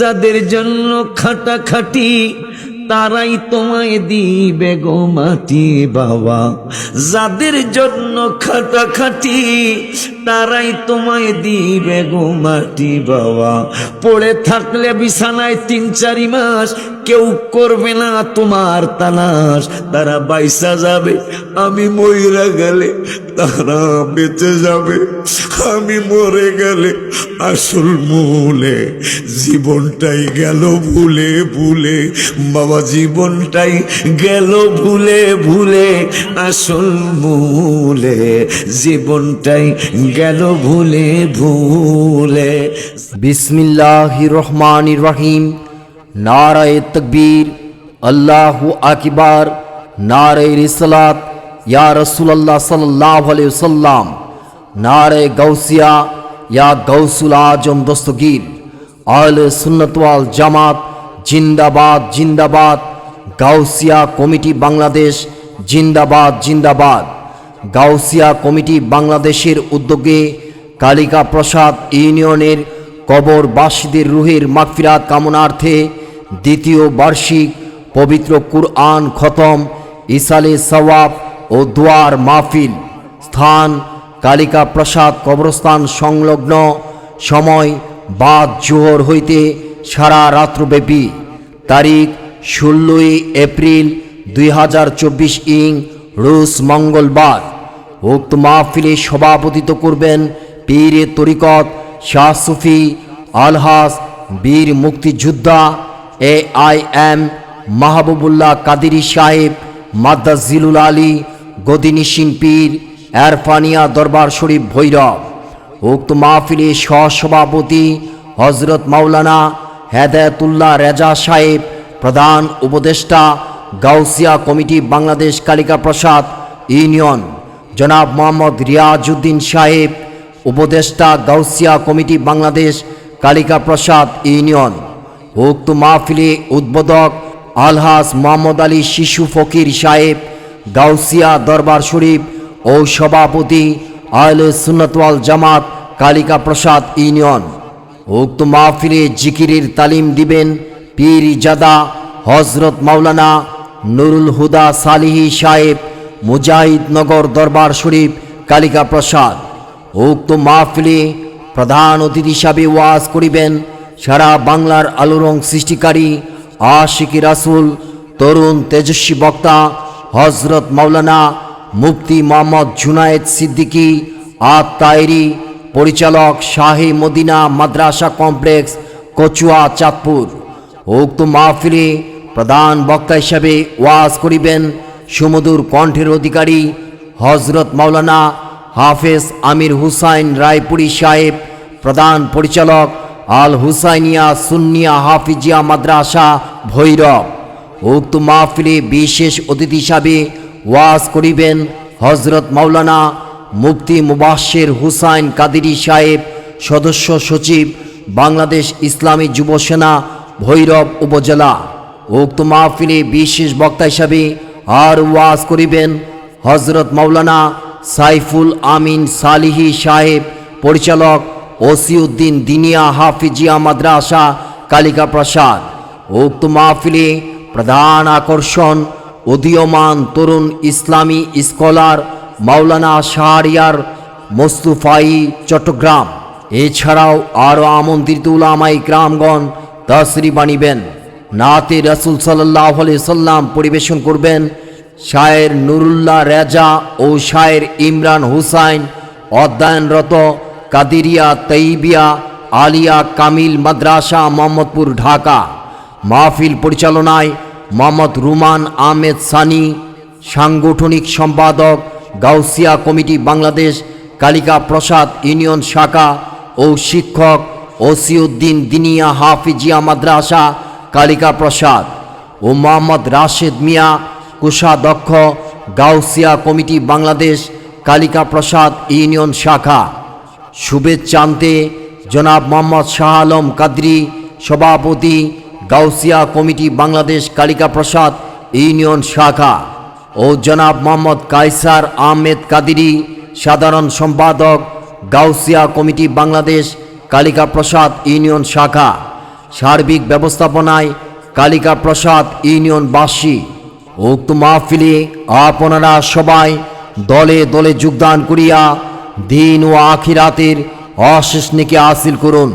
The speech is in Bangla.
যাদের জন্য খাটাখাটি, তারাই তোমায় দিবে গো মাটি বাবা। যাদের জন্য খাটাখাটি, তারাই তোমায় দিবে গো মাটি বাবা। পড়ে থাকলে বিছানায় তিন চারি মাস কেউ করবে না তোমার তালাশ। তারা বাইসা যাবে, আমি মইরা গেলে তারা বেঁচে যাবে। আমি মরে গেলে আসল মূলে জীবনটাই গেল ভুলে ভুলে। বাবা, জীবনটাই গেল ভুলে ভুলে, আসল মূলে জীবনটাই গেল ভুলে ভুলে। বিসমিল্লাহ রহমান রহিম। নারায় তকবীর, আল্লাহ আকিবার, নারায় রিসালাত, ইয়া রসুল্লাহ সাল্লাহ সাল্লাম নারে গৌসিয়া ইয়া গৌসুল আজম দস্তগীর আল সুন্নতওয়াল জামাত, জিন্দাবাদ জিন্দাবাদ, গাউসিয়া কমিটি বাংলাদেশ, জিন্দাবাদ জিন্দাবাদ। গাউসিয়া কমিটি বাংলাদেশের উদ্যোগে কালিকা প্রসাদ ইউনিয়নের কবর কবরবাসীদের রুহের মাগফিরাত কামনার্থে দ্বিতীয় বার্ষিক পবিত্র কুরআন খতম ইসালে সওয়াব ও দোয়ার মাহফিল, স্থান কালিকা প্রসাদ কবরস্থান সংলগ্ন, সময় বাদ জোহর হইতে সারা রাত্রব্যাপী, তারিখ ষোলোই এপ্রিল দুই হাজার চব্বিশ ইং, রুশ মঙ্গলবার। উক্ত মাহফিলে সভাপতিত্ব করবেন পীরে তরিকত শাহ সুফি আলহাস বীর মুক্তিযোদ্ধা A I M Mahbubullah Kadiri সাহেব মাদ্দাজিলুল আলী গদিনিসিন পীর এরফানিয়া দরবার শরীফ ভৈরব। উক্ত মাহফিলে সহসভাপতি হজরত মাওলানা হেদায়তুল্লাহ রেজা সাহেব, প্রধান উপদেষ্টা গাউসিয়া কমিটি বাংলাদেশ কালিকা প্রসাদ ইউনিয়ন, জনাব মোহাম্মদ রিয়াজউদ্দিন সাহেব, উপদেষ্টা গাউসিয়া কমিটি বাংলাদেশ কালিকা প্রসাদ ইউনিয়ন। উক্ত মাহফিলে উদ্বোধক আলহাস মোহাম্মদ আলী শিশু ফকির সাহেব, গাউসিয়া দরবার শরীফ ও সভাপতি আহলে সুন্নতওয়াল জামাত কালিকা প্রসাদ ইউনিয়ন। উক্ত মাহফিলে জিকিরের তালিম দিবেন পীর জাদা হজরত মাওলানা নুরুল হুদা সালিহি সাহেব, মুজাহিদনগর দরবার শরীফ কালিকা প্রসাদ। উক্ত মাহফিলে প্রধান অতিথি হিসাবে ওয়াজ করিবেন সারা বাংলার আলোড়ং সৃষ্টিকারী আশিকি রাসুল, তরুণ তেজস্বী বক্তা হজরত মাওলানা মুফতি মোহাম্মদ জুনায়েদ সিদ্দিকী আত তাইরি পরিচালক শাহী মদিনা মাদ্রাসা কমপ্লেক্স, কচুয়া চাঁদপুর। উক্ত মাহফিলে প্রধান বক্তা হিসাবে ওয়াজ করিবেন সুমধুর কণ্ঠের অধিকারী হজরত মাওলানা হাফেজ আমির হুসাইন রায়পুরি সাহেব, প্রধান পরিচালক আল হুসাইনিয়া, সুন্নিয়া, হাফিজিয়া, মাদ্রাসা, ভৈরব। উক্ত মাহফিলে বিশেষ অতিথি হিসাবে ওয়াজ করিবেন হজরত মাওলানা মুফতি মুবাশের হুসাইন কাদিরি সাহেব, সদস্য সচিব, বাংলাদেশ ইসলামী যুবসেনা ভৈরব উপজেলা। উক্ত মাহফিলে বিশেষ বক্তা হিসাবে আর ওয়াজ করিবেন হজরত মাওলানা সাইফুল আমিন সালিহি সাহেব, পরিচালক ওসিউদ্দিন দিনিয়া হাফিজিয়া মাদ্রাসা কালিকা প্রসাদ উক্ত মাহফিলে প্রধান আকর্ষণ উদীয়মান তরুণ ইসলামী স্কলার মাওলানা শাহরিয়ার মোস্তুফাই চট্টগ্রাম। এছাড়াও আরও আমন্ত্রিত উলামাই গ্রামগণ তসরি বানিবেন নাতে রসুল সাল্লাহ সাল্লাম পরিবেশন করবেন শায়ের নুরুল্লাহ রেজা ও শায়ের ইমরান হুসাইন অধ্যয়নরত কাদিরিয়া তৈবিয়া আলিয়া, কামিল, মাদ্রাসা, মোহাম্মদপুর, ঢাকা। মাহফিল পরিচালনায় মোহাম্মদ রুমান আহমেদ সানি, সাংগঠনিক সম্পাদক, গাউসিয়া কমিটি বাংলাদেশ, কালিকা প্রসাদ ইউনিয়ন শাখা ও শিক্ষক ওসিউদ্দিন দিনিয়া হাফিজিয়া মাদ্রাসা, কালিকা প্রসাদ ও মোহাম্মদ রাশেদ মিয়া কোষাধ্যক্ষ, গাউসিয়া কমিটি বাংলাদেশ, কালিকা প্রসাদ ইউনিয়ন শাখা। শুভেচ্ছান্তে জনাব মোহাম্মদ শাহ আলম কাদরি, সভাপতি, গাউসিয়া কমিটি বাংলাদেশ কালিকা প্রসাদ ইউনিয়ন শাখা ও জনাব মোহাম্মদ কায়সার আহমেদ কাদিরি, সাধারণ সম্পাদক, গাউসিয়া কমিটি বাংলাদেশ কালিকা প্রসাদ ইউনিয়ন শাখা, সার্বিক ব্যবস্থাপনায় কালিকা প্রসাদ ইউনিয়নবাসী উক্ত মাহফিলে আপনারা সবাই দলে দলে যোগদান করিয়া দিন ও আখিরাতের অশেষ নেকি হাসিল করুন।